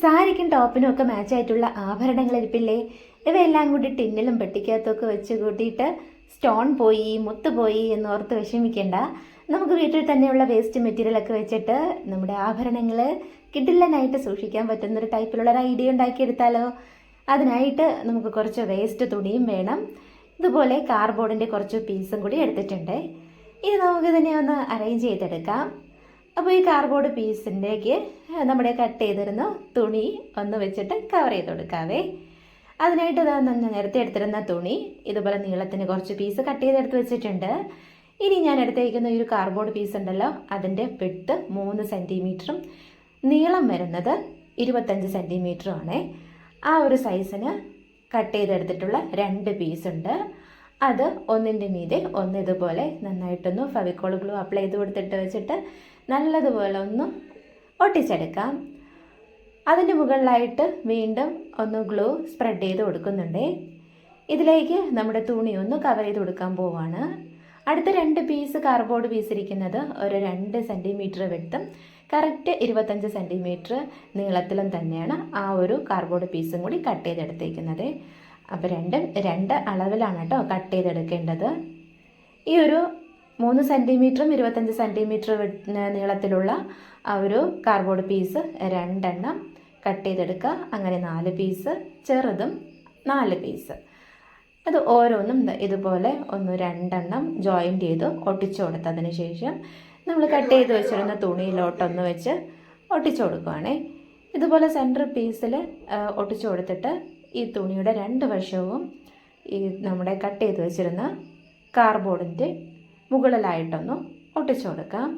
സാരിക്കും ടോപ്പിനും ഒക്കെ മാച്ചായിട്ടുള്ള ആഭരണങ്ങൾ ഇരിപ്പില്ലേ ഇവയെല്ലാം കൂടി ടിന്നിലും പെട്ടിക്കകത്തൊക്കെ വെച്ച് കൂട്ടിയിട്ട് സ്റ്റോൺ പോയി മുത്ത് പോയി എന്ന് ഓർത്ത് വിഷമിക്കേണ്ട. നമുക്ക് വീട്ടിൽ തന്നെയുള്ള വേസ്റ്റ് മെറ്റീരിയൽ ഒക്കെ വെച്ചിട്ട് നമ്മുടെ ആഭരണങ്ങൾ കിഡില്ലനായിട്ട് സൂക്ഷിക്കാൻ പറ്റുന്ന ഒരു ടൈപ്പിലുള്ള ഒരു ഐഡിയ ഉണ്ടാക്കിയെടുത്താലോ? അതിനായിട്ട് നമുക്ക് കുറച്ച് വേസ്റ്റ് തുണിയും വേണം. ഇതുപോലെ കാർബോർഡിന്റെ കുറച്ച് പീസും കൂടി എടുത്തിട്ടുണ്ട്. ഇത് നമുക്ക് തന്നെ ഒന്ന് അറേഞ്ച് ചെയ്തെടുക്കാം. അപ്പോൾ ഈ കാർബോർഡ് പീസിന്റെക്ക് നമ്മുടെ കട്ട് ചെയ്തിരുന്ന തുണി ഒന്ന് വെച്ചിട്ട് കവർ ചെയ്ത് കൊടുക്കാവേ. അതിനായിട്ട് ഞാൻ നേരത്തെ എടുത്തിരുന്ന തുണി ഇതുപോലെ നീളത്തിന് കുറച്ച് പീസ് കട്ട് ചെയ്തെടുത്ത് വെച്ചിട്ടുണ്ട്. ഇനി ഞാൻ എടുത്തേക്കുന്ന ഈ ഒരു കാർബോർഡ് പീസ് ഉണ്ടല്ലോ അതിന്റെ വിട്ട് മൂന്ന് സെന്റിമീറ്ററും നീളം വരുന്നത് ഇരുപത്തഞ്ച് സെന്റിമീറ്ററും ആണേ. ആ ഒരു സൈസിന് കട്ട് ചെയ്തെടുത്തിട്ടുള്ള രണ്ട് പീസ് ഉണ്ട്. അത് ഒന്നിന്റെ മീതെ ഒന്ന് ഇതുപോലെ നന്നായിട്ടൊന്ന് ഫെവിക്കോൾ ഗ്ലൂ അപ്ലൈ ചെയ്ത് കൊടുത്തിട്ട് വെച്ചിട്ട് നല്ലതുപോലെ ഒന്ന് ഒട്ടിച്ചെടുക്കാം. അതിന്റെ മുകളിലായിട്ട് വീണ്ടും ഒന്ന് ഗ്ലൂ സ്പ്രെഡ് ചെയ്ത് കൊടുക്കുന്നുണ്ടേ. ഇതിലേക്ക് നമ്മുടെ തുണി ഒന്ന് കവർ ചെയ്ത് കൊടുക്കാൻ പോവാണ്. അടുത്ത രണ്ട് പീസ് കാർബോർഡ് പീസ് ഇരിക്കുന്നത് ഒരു രണ്ട് സെന്റിമീറ്റർ വെട്ടും. കറക്റ്റ് ഇരുപത്തഞ്ച് സെന്റിമീറ്റർ നീളത്തിലും തന്നെയാണ് ആ ഒരു കാർബോർഡ് പീസും കൂടി കട്ട് ചെയ്തെടുത്തേക്കുന്നത്. അപ്പോൾ രണ്ടും രണ്ട് അളവിലാണ് കേട്ടോ കട്ട് ചെയ്തെടുക്കേണ്ടത്. ഈ ഒരു മൂന്ന് സെന്റിമീറ്ററും ഇരുപത്തഞ്ച് സെന്റിമീറ്റർ നീളത്തിലുള്ള ഒരു കാർഡ്ബോർഡ് പീസ് രണ്ടെണ്ണം കട്ട് ചെയ്തെടുക്കുക. അങ്ങനെ നാല് പീസ് ചെറുതും നാല് പീസ് അത് ഓരോന്നും ഇതുപോലെ ഒന്ന് രണ്ടെണ്ണം ജോയിന്റ് ചെയ്ത് ഒട്ടിച്ചു കൊടുത്തതിന് ശേഷം നമ്മൾ കട്ട് ചെയ്ത് വെച്ചിരുന്ന തുണിയിലോട്ടൊന്ന് വെച്ച് ഒട്ടിച്ചു കൊടുക്കുവാണേ. ഇതുപോലെ സെന്റർ പീസിൽ ഒട്ടിച്ചു കൊടുത്തിട്ട് ഈ തുണിയുടെ രണ്ട് വശവും ഈ നമ്മുടെ കട്ട് ചെയ്ത് വെച്ചിരുന്ന കാർബോർഡിന്റെ മുകളിലായിട്ടൊന്ന് ഒട്ടിച്ചു കൊടുക്കാം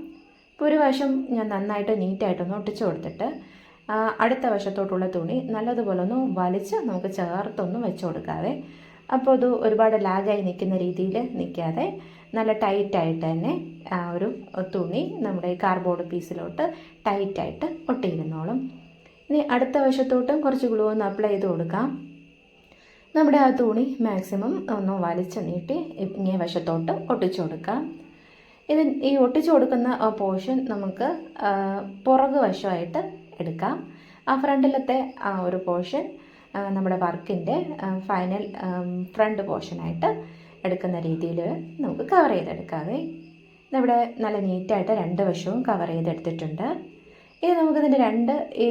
ഇപ്പോൾ ഒരു വശം ഞാൻ നന്നായിട്ട് നീറ്റായിട്ടൊന്ന് ഒട്ടിച്ചു കൊടുത്തിട്ട് അടുത്ത വശത്തോട്ടുള്ള തുണി നല്ലതുപോലെ ഒന്ന് വലിച്ച് നമുക്ക് ചേർത്തൊന്ന് വെച്ച് കൊടുക്കാവേ. അപ്പോൾ അത് ഒരുപാട് ലാഗായി നിൽക്കുന്ന രീതിയിൽ നിൽക്കാതെ നല്ല ടൈറ്റായിട്ട് തന്നെ ആ ഒരു തുണി നമ്മുടെ ഈ കാർബോർഡ് പീസിലോട്ട് ടൈറ്റായിട്ട് ഒട്ടിയിരുന്നോളും. ഇനി അടുത്ത വശത്തോട്ടും കുറച്ച് ഗ്ലൂ ഒന്ന് അപ്ലൈ ചെയ്ത് കൊടുക്കാം. നമ്മുടെ ആ തുണി മാക്സിമം ഒന്ന് വലിച്ച് നീട്ടി ഇങ്ങേ വശത്തോട്ട് ഒട്ടിച്ചു കൊടുക്കാം. ഇത് ഈ ഒട്ടിച്ചു കൊടുക്കുന്ന പോർഷൻ നമുക്ക് പുറകു വശമായിട്ട് എടുക്കാം. ആ ഫ്രണ്ടിലത്തെ ആ ഒരു പോർഷൻ നമ്മുടെ വർക്കിന്റെ ഫൈനൽ ഫ്രണ്ട് പോർഷനായിട്ട് എടുക്കുന്ന രീതിയിൽ നമുക്ക് കവർ ചെയ്തെടുക്കാവേ. ഇവിടെ നല്ല നീറ്റായിട്ട് രണ്ട് വശവും കവർ ചെയ്തെടുത്തിട്ടുണ്ട്. ഇനി നമുക്കിതിന്റെ രണ്ട് ഈ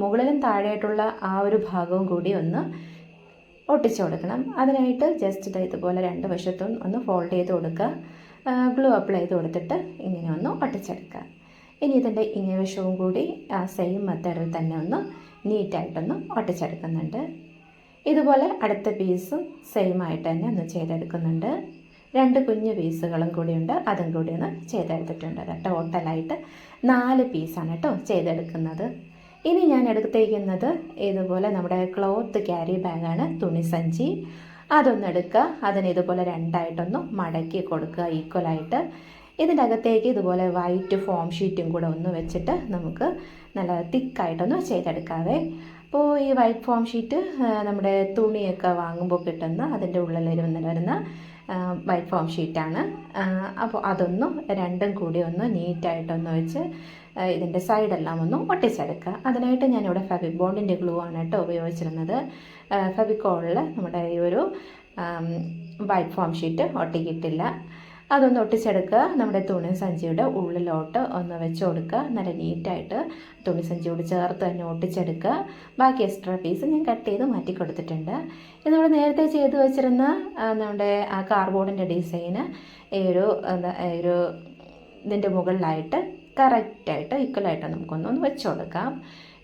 മുകളിലും താഴെയായിട്ടുള്ള ആ ഒരു ഭാഗവും കൂടി ഒന്ന് ഒട്ടിച്ചു കൊടുക്കണം. അതിനായിട്ട് ജസ്റ്റ് ഇത് ഇതുപോലെ രണ്ട് വശത്തും ഒന്ന് ഫോൾഡ് ചെയ്ത് കൊടുക്കുക. ഗ്ലൂ അപ്ലൈ ചെയ്ത് കൊടുത്തിട്ട് ഇങ്ങനെ ഒന്ന് ഒട്ടിച്ചെടുക്കുക. ഇനി ഇതിന്റെ ഇങ്ങനെ വശവും കൂടി ആ സെയിം മെത്തേഡിൽ തന്നെ ഒന്ന് നീറ്റായിട്ടൊന്ന് ഒട്ടിച്ചെടുക്കുന്നുണ്ട്. ഇതുപോലെ അടുത്ത പീസും സെയിം ആയിട്ട് തന്നെ ഒന്ന് ചെയ്തെടുക്കുന്നുണ്ട്. രണ്ട് കുഞ്ഞു പീസുകളും കൂടിയുണ്ട് അതും കൂടി ഒന്ന് ചെയ്തെടുത്തിട്ടുണ്ട്. കേട്ടോ ടോട്ടലായിട്ട് നാല് പീസാണ് കേട്ടോ ചെയ്തെടുക്കുന്നത്. ഇനി ഞാൻ എടുത്തേക്കുന്നത് ഇതുപോലെ നമ്മുടെ ക്ലോത്ത് ക്യാരി ബാഗാണ് തുണിസഞ്ചി അതൊന്ന് എടുക്കുക അതിന് ഇതുപോലെ രണ്ടായിട്ടൊന്ന് മടക്കി കൊടുക്കുക ഈക്വലായിട്ട് ഇതിന്റെ അകത്തേക്ക് ഇതുപോലെ വൈറ്റ് ഫോം ഷീറ്റും കൂടെ ഒന്ന് വെച്ചിട്ട് നമുക്ക് നല്ല തിക്കായിട്ടൊന്ന് ചെയ്തെടുക്കാവേ. അപ്പോൾ ഈ വൈറ്റ് ഫോം ഷീറ്റ് നമ്മുടെ തുണിയൊക്കെ വാങ്ങുമ്പോൾ കിട്ടുന്ന അതിന്റെ ഉള്ളിൽ വരുന്ന വരുന്ന വൈറ്റ് ഫോം ഷീറ്റാണ് അപ്പോൾ അതൊന്നും രണ്ടും കൂടി ഒന്ന് നീറ്റായിട്ടൊന്ന് വെച്ച് ഇതിന്റെ സൈഡെല്ലാം ഒന്ന് ഒട്ടിച്ചെടുക്കുക. അതിനായിട്ട് ഞാനിവിടെ ഫെവിക് ബോണ്ടിന്റെ ഗ്ലൂ ആണ് കേട്ടോ ഉപയോഗിച്ചിരുന്നത്. ഫെബിക്കോളിൽ നമ്മുടെ ഈ ഒരു വൈറ്റ് ഫോം ഷീറ്റ് ഒട്ടിക്കിട്ടില്ല. അതൊന്ന് ഒട്ടിച്ചെടുക്കുക. നമ്മുടെ തുണി സഞ്ചിയുടെ ഉള്ളിലോട്ട് ഒന്ന് വെച്ച് കൊടുക്കുക. നല്ല നീറ്റായിട്ട് തുണി സഞ്ചിയോട് ചേർത്ത് തന്നെ ഒട്ടിച്ചെടുക്കുക. ബാക്കി എക്സ്ട്രാ പീസ് ഞാൻ കട്ട് ചെയ്ത് മാറ്റി കൊടുത്തിട്ടുണ്ട്. ഇത് നമ്മൾ നേരത്തെ ചെയ്ത് വെച്ചിരുന്ന നമ്മുടെ ആ കാർബോർഡിന്റെ ഡിസൈന് ഈ ഒരു ഒരു ഇതിന്റെ മുകളിലായിട്ട് കറക്റ്റായിട്ട് ഈക്വലായിട്ട് നമുക്കൊന്നൊന്ന് വെച്ച് കൊടുക്കാം.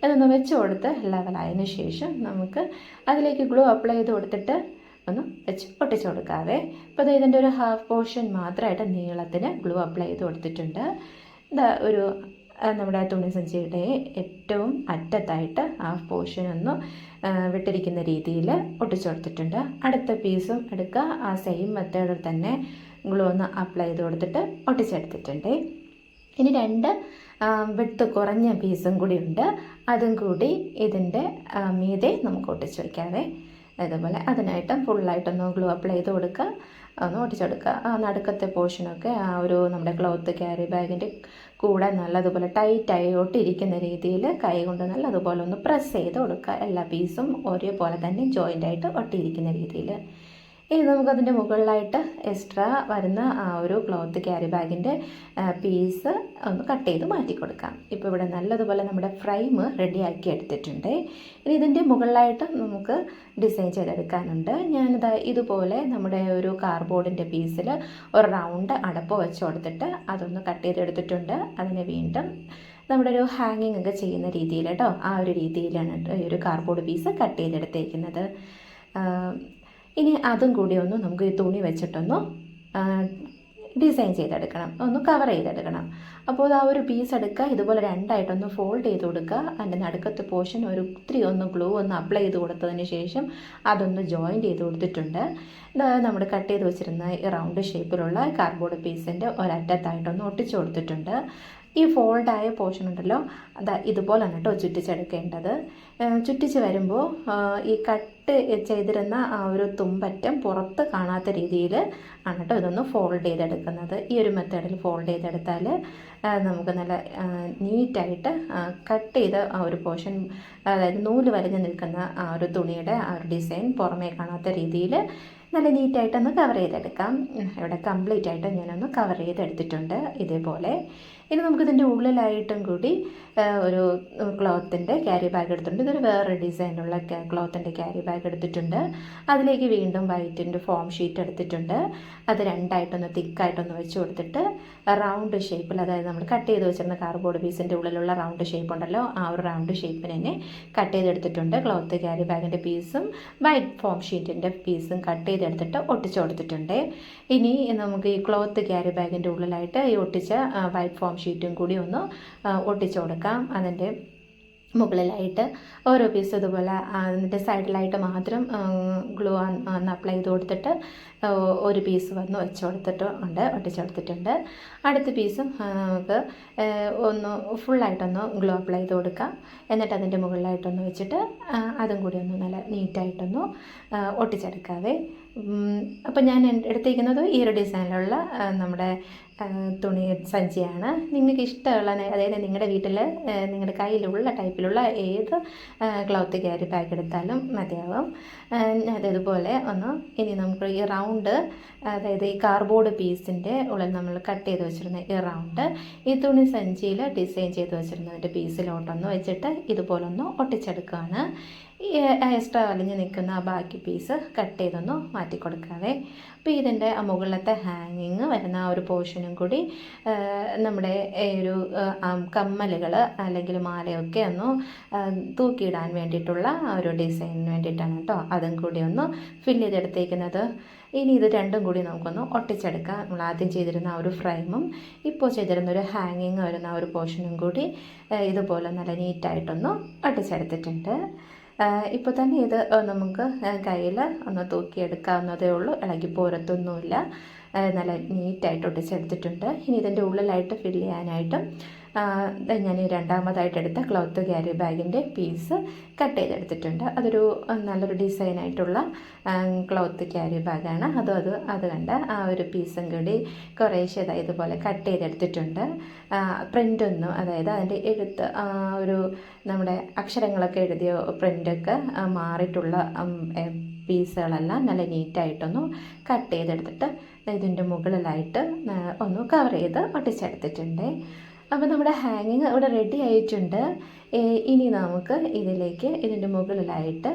ഇതൊന്ന് വെച്ച് കൊടുത്ത് ലെവലായതിനു ശേഷം നമുക്ക് അതിലേക്ക് ഗ്ലൂ അപ്ലൈ ചെയ്ത് കൊടുത്തിട്ട് ഒന്ന് വെച്ച് ഒട്ടിച്ച് കൊടുക്കാവേ. അപ്പോൾ അത് ഇതിന്റെ ഒരു ഹാഫ് പോർഷൻ മാത്രമായിട്ട് നീളത്തിന് ഗ്ലൂ അപ്ലൈ ചെയ്ത് കൊടുത്തിട്ടുണ്ട്. ഇതാ ഒരു നമ്മുടെ തുണി സഞ്ചിയുടെ ഏറ്റവും അറ്റത്തായിട്ട് ഹാഫ് പോർഷൻ ഒന്ന് വിട്ടിരിക്കുന്ന രീതിയിൽ ഒട്ടിച്ചു കൊടുത്തിട്ടുണ്ട്. അടുത്ത പീസും എടുക്കുക. ആ സെയിം മെത്തേഡിൽ തന്നെ ഗ്ലൂ ഒന്ന് അപ്ലൈ ചെയ്ത് കൊടുത്തിട്ട് ഒട്ടിച്ചെടുത്തിട്ടുണ്ട് ഇനി രണ്ട് വിട്ട് കുറഞ്ഞ പീസും കൂടി ഉണ്ട്. അതും കൂടി ഇതിന്റെ മീതെ നമുക്ക് ഒട്ടിച്ചു വയ്ക്കാവേ ഇതുപോലെ അതിനായിട്ട് ഫുള്ളായിട്ടൊന്ന് ഗ്ലൂ അപ്ലൈ ചെയ്ത് കൊടുക്കുക. ഒന്ന് ഒട്ടിച്ചെടുക്കുക. ആ നടുക്കത്തെ പോർഷനൊക്കെ ആ ഒരു നമ്മുടെ ക്ലോത്ത് ക്യാരി ബാഗിന്റെ കൂടെ നല്ലതുപോലെ ടൈറ്റായി ഒട്ടിരിക്കുന്ന രീതിയിൽ കൈ കൊണ്ട് നല്ലതുപോലെ ഒന്ന് പ്രസ് ചെയ്ത് കൊടുക്കുക. എല്ലാ പീസും ഒരേപോലെ തന്നെ ജോയിന്റായിട്ട് ഒട്ടിയിരിക്കുന്ന രീതിയിൽ. ഇനി നമുക്കതിന്റെ മുകളിലായിട്ട് എക്സ്ട്രാ വരുന്ന ആ ഒരു ക്ലോത്ത് ക്യാരി ബാഗിന്റെ പീസ് ഒന്ന് കട്ട് ചെയ്ത് മാറ്റി കൊടുക്കാം. ഇപ്പോൾ ഇവിടെ നല്ലതുപോലെ നമ്മുടെ ഫ്രെയിം റെഡിയാക്കി എടുത്തിട്ടുണ്ട്. ഇനി ഇതിന്റെ മുകളിലായിട്ട് നമുക്ക് ഡിസൈൻ ചെയ്തെടുക്കാനുണ്ട്. ഞാനിത് ഇതുപോലെ നമ്മുടെ ഒരു കാർബോർഡിന്റെ പീസിൽ ഒരു റൗണ്ട് അടപ്പ് വെച്ച് കൊടുത്തിട്ട് അതൊന്ന് കട്ട് ചെയ്തെടുത്തിട്ടുണ്ട്. അതിനെ വീണ്ടും നമ്മുടെ ഒരു ഹാങ്ങിങ് ഒക്കെ ചെയ്യുന്ന രീതിയിൽ കേട്ടോ ആ ഒരു രീതിയിലാണ് ഈ ഒരു കാർബോർഡ് പീസ് കട്ട് ചെയ്തെടുത്തേക്കുന്നത്. ഇനി അതും കൂടി ഒന്ന് നമുക്ക് ഈ തുണി വെച്ചിട്ടൊന്ന് ഡിസൈൻ ചെയ്തെടുക്കണം. ഒന്ന് കവർ ചെയ്തെടുക്കണം. അപ്പോൾ ആ ഒരു പീസ് എടുക്കുക. ഇതുപോലെ രണ്ടായിട്ടൊന്ന് ഫോൾഡ് ചെയ്ത് കൊടുക്കുക. അതിന്റെ നടുക്കത്തെ പോർഷൻ ഒരു ഒത്തിരി ഒന്ന് ഗ്ലൂ ഒന്ന് അപ്ലൈ ചെയ്ത് കൊടുത്തതിന് ശേഷം അതൊന്ന് ജോയിൻ ചെയ്ത് കൊടുത്തിട്ടുണ്ട്. നമ്മൾ കട്ട് ചെയ്ത് വെച്ചിരുന്ന ഈ റൗണ്ട് ഷേപ്പിലുള്ള കാർഡ്ബോർഡ് പീസിന്റെ ഒരറ്റത്തായിട്ടൊന്ന് ഒട്ടിച്ചു കൊടുത്തിട്ടുണ്ട്. ഈ ഫോൾഡായ പോർഷൻ ഉണ്ടല്ലോ അതാ ഇതുപോലാണ് കേട്ടോ ചുറ്റിച്ചെടുക്കേണ്ടത്. ചുറ്റിച്ച് വരുമ്പോൾ ഈ കട്ട് ചെയ്തിരുന്ന ആ ഒരു തുമ്പറ്റം പുറത്ത് കാണാത്ത രീതിയിൽ ആണ് കേട്ടോ ഇതൊന്ന് ഫോൾഡ് ചെയ്തെടുക്കുന്നത്. ഈ ഒരു മെത്തേഡിൽ ഫോൾഡ് ചെയ്തെടുത്താൽ നമുക്ക് നല്ല നീറ്റായിട്ട് കട്ട് ചെയ്ത ആ ഒരു പോർഷൻ അതായത് നൂൽ വരഞ്ഞ് നിൽക്കുന്ന ആ ഒരു തുണിയുടെ ആ ഒരു ഡിസൈൻ പുറമേ കാണാത്ത രീതിയിൽ നല്ല നീറ്റായിട്ടൊന്ന് കവർ ചെയ്തെടുക്കാം. ഇവിടെ കംപ്ലീറ്റ് ആയിട്ട് ഞാനൊന്ന് കവർ ചെയ്തെടുത്തിട്ടുണ്ട് ഇതേപോലെ. ഇനി നമുക്കിതിന്റെ ഉള്ളിലായിട്ടും കൂടി ഒരു ക്ലോത്തിന്റെ ക്യാരി ബാഗ് എടുത്തിട്ടുണ്ട്. ഇതൊരു വേറെ ഡിസൈനുള്ള ക്ലോത്തിന്റെ ക്യാരി ബാഗ് എടുത്തിട്ടുണ്ട്. അതിലേക്ക് വീണ്ടും വൈറ്റിന്റെ ഫോം ഷീറ്റ് എടുത്തിട്ടുണ്ട്. അത് രണ്ടായിട്ടൊന്ന് തിക്കായിട്ടൊന്ന് വെച്ച് കൊടുത്തിട്ട് റൗണ്ട് ഷേപ്പിൽ അതായത് നമ്മൾ കട്ട് ചെയ്ത് വെച്ചിരുന്ന കാർബോർഡ് പീസിന്റെ ഉള്ളിലുള്ള റൗണ്ട് ഷേപ്പ് ഉണ്ടല്ലോ ആ ഒരു റൗണ്ട് ഷേപ്പിന് തന്നെ കട്ട് ചെയ്തെടുത്തിട്ടുണ്ട്. ക്ലോത്ത് ക്യാരി ബാഗിന്റെ പീസും വൈറ്റ് ഫോം ഷീറ്റിന്റെ പീസും കട്ട് ചെയ്തെടുത്തിട്ട് ഒട്ടിച്ച് കൊടുത്തിട്ടുണ്ട്. ഇനി നമുക്ക് ഈ ക്ലോത്ത് ക്യാരി ബാഗിന്റെ ഉള്ളിലായിട്ട് ഈ ഒട്ടിച്ച വൈറ്റ് ഫോം ഷീറ്റും കൂടി ഒന്ന് ഒട്ടിച്ചു കൊടുക്കാം. അതിന്റെ മുകളിലായിട്ട് ഓരോ പീസ് ഇതുപോലെ അതിന്റെ സൈഡിലായിട്ട് മാത്രം ഗ്ലൂ ഒന്ന് അപ്ലൈ ചെയ്ത് കൊടുത്തിട്ട് ഒരു പീസ് വന്ന് വെച്ച് കൊടുത്തിട്ട് ഉണ്ട് ഒട്ടിച്ച് കൊടുത്തിട്ടുണ്ട്. അടുത്ത പീസും നമുക്ക് ഒന്ന് ഫുള്ളായിട്ടൊന്ന് ഗ്ലൂ അപ്ലൈ ചെയ്ത് കൊടുക്കാം. എന്നിട്ട് അതിന്റെ മുകളിലായിട്ടൊന്ന് വെച്ചിട്ട് അതും കൂടി ഒന്ന് നല്ല നീറ്റായിട്ടൊന്ന് ഒട്ടിച്ചെടുക്കാവേ. അപ്പോൾ ഞാൻ എടുത്തിരിക്കുന്നത് ഈ ഒരു ഡിസൈനിലുള്ള നമ്മുടെ തുണി സഞ്ചിയാണ്. നിങ്ങൾക്ക് ഇഷ്ടമുള്ള അതായത് നിങ്ങളുടെ വീട്ടിൽ നിങ്ങളുടെ കയ്യിലുള്ള ടൈപ്പിലുള്ള ഏത് ക്ലോത്ത് ക്യാരി ബാഗ് എടുത്താലും മതിയാവും. അതേതുപോലെ ഒന്ന് ഇനി നമുക്ക് ഈ റൗണ്ട് അതായത് ഈ കാർബോർഡ് പീസിന്റെ ഉള്ളിൽ നമ്മൾ കട്ട് ചെയ്ത് വെച്ചിരുന്ന ഈ റൗണ്ട് ഈ തുണി സഞ്ചിയിൽ ഡിസൈൻ ചെയ്ത് വെച്ചിരുന്നതിന്റെ പീസിലോട്ടൊന്ന് വെച്ചിട്ട് ഇതുപോലൊന്ന് ഒട്ടിച്ചെടുക്കുകയാണ്. എക്സ്ട്രാ വലിഞ്ഞ് നിൽക്കുന്ന ആ ബാക്കി പീസ് കട്ട് ചെയ്തൊന്ന് മാറ്റി കൊടുക്കാവേ അപ്പോൾ ഇതിന്റെ മുകളിലത്തെ ഹാങ്ങിങ് വരുന്ന ആ ഒരു പോർഷനും കൂടി നമ്മുടെ ഒരു കമ്മലുകൾ അല്ലെങ്കിൽ മാലയൊക്കെ ഒന്ന് തൂക്കിയിടാൻ വേണ്ടിയിട്ടുള്ള ഒരു ഡിസൈനിന് വേണ്ടിയിട്ടാണ് കേട്ടോ അതും കൂടി ഒന്ന് ഫില്ല് ചെയ്തെടുത്തേക്കുന്നത്. ഇനി ഇത് രണ്ടും കൂടി നമുക്കൊന്ന് ഒട്ടിച്ചെടുക്കാം. നമ്മൾ ആദ്യം ചെയ്തിരുന്ന ആ ഒരു ഫ്രെയിമും ഇപ്പോൾ ചെയ്തിരുന്ന ഒരു ഹാങ്ങിങ് വരുന്ന ഒരു പോർഷനും കൂടി ഇതുപോലെ നല്ല നീറ്റായിട്ടൊന്ന് ഒട്ടിച്ചെടുത്തിട്ടുണ്ട്. ഇപ്പോൾ തന്നെ ഇത് നമുക്ക് കയ്യിൽ ഒന്ന് തൂക്കിയെടുക്കാവുന്നതേ ഉള്ളൂ. ഇളകി പോരത്തൊന്നുമില്ല. നല്ല നീറ്റായിട്ട് ഒട്ടിച്ചെടുത്തിട്ടുണ്ട്. ഇനി ഇതിന്റെ ഉള്ളിലായിട്ട് ഫില്ല് ചെയ്യാനായിട്ടും ഞാൻ രണ്ടാമതായിട്ട് എടുത്ത ക്ലോത്ത് ക്യാരി ബാഗിന്റെ പീസ് കട്ട് ചെയ്തെടുത്തിട്ടുണ്ട്. അതൊരു നല്ലൊരു ഡിസൈനായിട്ടുള്ള ക്ലോത്ത് ക്യാരി ബാഗാണ് അതും അത് അത് കണ്ട ആ ഒരു പീസും കൂടി കുറേശ്ശെ ഇതുപോലെ കട്ട് ചെയ്തെടുത്തിട്ടുണ്ട്. പ്രിന്റൊന്നും അതായത് അതിന്റെ എഴുത്ത് ഒരു നമ്മുടെ അക്ഷരങ്ങളൊക്കെ എഴുതിയ പ്രിന്റൊക്കെ മാറിയിട്ടുള്ള പീസുകളെല്ലാം നല്ല നീറ്റായിട്ടൊന്ന് കട്ട് ചെയ്തെടുത്തിട്ട് ഇതിന്റെ മുകളിലായിട്ട് ഒന്ന് കവർ ചെയ്ത് ഒട്ടിച്ചെടുത്തിട്ടുണ്ട്. അപ്പോൾ നമ്മുടെ ഹാങ്ങിങ് ഇവിടെ റെഡി ആയിട്ടുണ്ട്. ഇനി നമുക്ക് ഇതിലേക്ക് ഇതിന്റെ മുകളിലായിട്ട്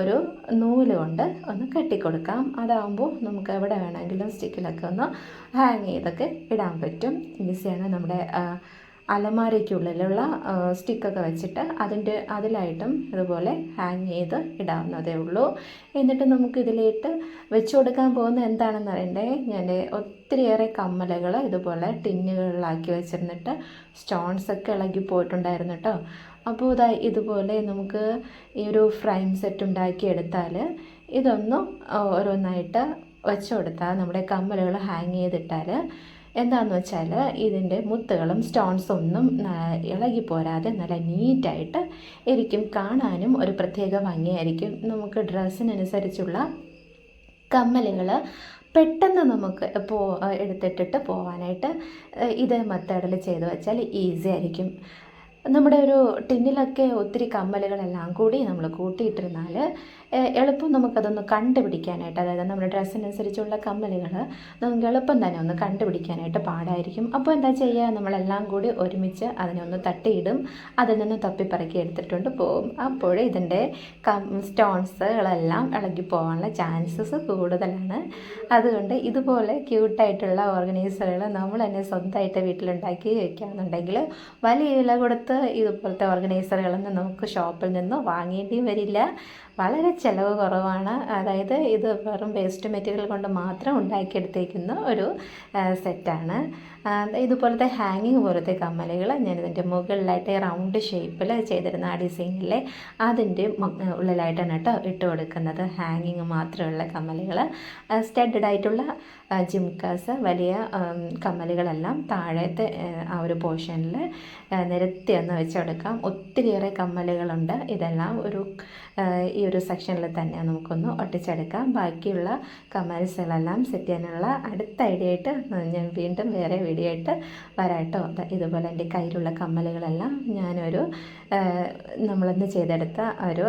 ഒരു നൂൽ കൊണ്ട് ഒന്ന് കെട്ടിക്കൊടുക്കാം. അതാകുമ്പോൾ നമുക്ക് എവിടെ വേണമെങ്കിലും സ്റ്റിക്കിലൊക്കെ ഒന്ന് ഹാങ് ചെയ്തൊക്കെ ഇടാൻ പറ്റും. ഈസിയാണ് നമ്മുടെ അലമാരയ്ക്കുള്ളിലുള്ള സ്റ്റിക്കൊക്കെ വെച്ചിട്ട് അതിന്റെ അതിലായിട്ടും ഇതുപോലെ ഹാങ് ചെയ്ത് ഇടാവുന്നതേ ഉള്ളൂ. എന്നിട്ട് നമുക്ക് ഇതിലേക്ക് വെച്ച് കൊടുക്കാൻ പോകുന്ന എന്താണെന്ന് അറിയണ്ടേ? ഞാൻ ഒത്തിരിയേറെ കമ്മലുകൾ ഇതുപോലെ ടിന്നുകളിലാക്കി വെച്ചിരുന്നിട്ട് സ്റ്റോൺസ് ഒക്കെ ഇളകി പോയിട്ടുണ്ടായിരുന്നു കേട്ടോ അപ്പോൾ ഇതാ ഇതുപോലെ നമുക്ക് ഈ ഒരു ഫ്രെയിം സെറ്റ് ഉണ്ടാക്കി എടുത്താൽ ഇതൊന്നും ഓരോന്നായിട്ട് വെച്ച് കൊടുത്താൽ നമ്മുടെ കമ്മലുകൾ ഹാങ് ചെയ്തിട്ടാൽ എന്താണെന്ന് വെച്ചാൽ ഇതിന്റെ മുത്തുകളും സ്റ്റോൺസും ഒന്നും ഇളകി പോരാതെ നല്ല നീറ്റായിട്ട് ഇരിക്കും. കാണാനും ഒരു പ്രത്യേക ഭംഗിയായിരിക്കും. നമുക്ക് ഡ്രസ്സിനനുസരിച്ചുള്ള കമ്മലുകൾ പെട്ടെന്ന് നമുക്ക് പോ എടുത്തിട്ടിട്ട് പോവാനായിട്ട് ഇത് മെത്തേഡിൽ ചെയ്ത് വെച്ചാൽ ഈസി ആയിരിക്കും. നമ്മുടെ ഒരു ടിന്നിലൊക്കെ ഒത്തിരി കമ്മലുകളെല്ലാം കൂടി നമ്മൾ കൂട്ടിയിട്ടിരുന്നാൽ എളുപ്പം നമുക്കതൊന്ന് കണ്ടുപിടിക്കാനായിട്ട് അതായത് നമ്മുടെ ഡ്രസ്സിനനുസരിച്ചുള്ള കമ്മലുകൾ നമുക്ക് എളുപ്പം തന്നെ ഒന്ന് കണ്ടുപിടിക്കാനായിട്ട് പാടായിരിക്കും. അപ്പോൾ എന്താ ചെയ്യുക നമ്മളെല്ലാം കൂടി ഒരുമിച്ച് അതിനെ ഒന്ന് തട്ടിയിടും. അതിൽ നിന്ന് തപ്പിപ്പറക്കി എടുത്തിട്ടുണ്ട് പോകും. അപ്പോൾ ഇതിന്റെ സ്റ്റോൺസുകളെല്ലാം ഇളകി പോകാനുള്ള ചാൻസസ് കൂടുതലാണ്. അതുകൊണ്ട് ഇതുപോലെ ക്യൂട്ടായിട്ടുള്ള ഓർഗനൈസറുകൾ നമ്മൾ തന്നെ സ്വന്തമായിട്ട് വീട്ടിലുണ്ടാക്കി വയ്ക്കുകയാണെന്നുണ്ടെങ്കിൽ വലിയ ഇല കൊടുത്ത് ഇതുപോലത്തെ ഓർഗനൈസറുകളൊന്നും നമുക്ക് ഷോപ്പിൽ നിന്ന് വാങ്ങേണ്ടിയും വരില്ല. വളരെ ചിലവ് കുറവാണ്. അതായത് ഇത് വെറും വേസ്റ്റ് മെറ്റീരിയൽ കൊണ്ട് മാത്രം ഉണ്ടാക്കിയെടുത്തേക്കുന്ന ഒരു സെറ്റാണ്. ഇതുപോലത്തെ ഹാങ്ങിങ് പോലത്തെ കമ്മലുകൾ ഞാനിതിന്റെ മുകളിലായിട്ട് റൗണ്ട് ഷേപ്പിൽ ചെയ്തിരുന്ന ആ ഡിസൈനിലെ അതിന്റെ ഉള്ളിലായിട്ടാണ് കേട്ടോ ഇട്ട് കൊടുക്കുന്നത്. ഹാങ്ങിങ് മാത്രമുള്ള കമ്മലുകൾ സ്റ്റഡഡ് ആയിട്ടുള്ള ജിംകാസ് വലിയ കമ്മലുകളെല്ലാം താഴത്തെ ആ, ഒരു പോർഷനിൽ നിരത്തി ഒന്ന് വെച്ചെടുക്കാം ഒത്തിരിയേറെ കമ്മലുകളുണ്ട്. ഇതെല്ലാം ഒരു ഈ ഒരു സെക്ഷനിൽ തന്നെ നമുക്കൊന്ന് ഒട്ടിച്ചെടുക്കാം. ബാക്കിയുള്ള കമാൻസുകളെല്ലാം സെറ്റ് ചെയ്യാനുള്ള അടുത്ത ഐഡിയ ആയിട്ട് ഞാൻ വീണ്ടും വേറെ വീഡിയോ ആയിട്ട് വരാട്ടോ. ഇതുപോലെ എന്റെ കയ്യിലുള്ള കമ്മലുകളെല്ലാം ഞാനൊരു നമ്മളിന്ന് ചെയ്തെടുത്ത ഒരു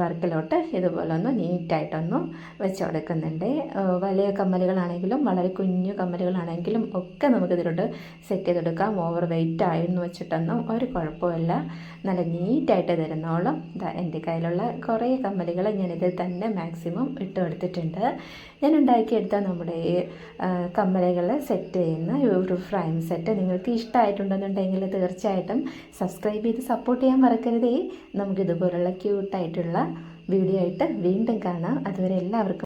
വർക്കിലോട്ട് ഇതുപോലെ ഒന്ന് നീറ്റായിട്ടൊന്ന് വെച്ച് കൊടുക്കുന്നുണ്ട്. വലിയ കമ്മലുകളാണെങ്കിലും വളരെ കുഞ്ഞു കമ്മലുകളാണെങ്കിലും ഒക്കെ നമുക്ക് ഇതിലോട്ട് സെറ്റ് ചെയ്തെടുക്കാം ഓവർ വെയിറ്റ് ആയിരുന്നു വെച്ചിട്ടൊന്നും ഒരു കുഴപ്പമില്ല. നല്ല നീറ്റായിട്ട് തരുന്നോളം എന്റെ കയ്യിലുള്ള കുറേ കമ്മലുകൾ ഞാനിതിൽ തന്നെ മാക്സിമം ഇട്ട് കൊടുത്തിട്ടുണ്ട്. ഞാൻ ഉണ്ടാക്കിയെടുത്ത നമ്മുടെ കമ്മലുകൾ സെറ്റ് ചെയ്യുന്ന ഒരു ഫ്രെയിം സെറ്റ് നിങ്ങൾക്ക് ഇഷ്ടമായിട്ടുണ്ടെന്നുണ്ടെങ്കിൽ തീർച്ചയായിട്ടും സബ്സ്ക്രൈബ് ചെയ്ത് സപ്പോർട്ട് ചെയ്യാൻ മറക്കരുതേ. നമുക്ക് ഇതുപോലുള്ള ക്യൂട്ടായിട്ടുള്ള വീഡിയോ ആയിട്ട് വീണ്ടും കാണാം. അതുവരെ എല്ലാവർക്കും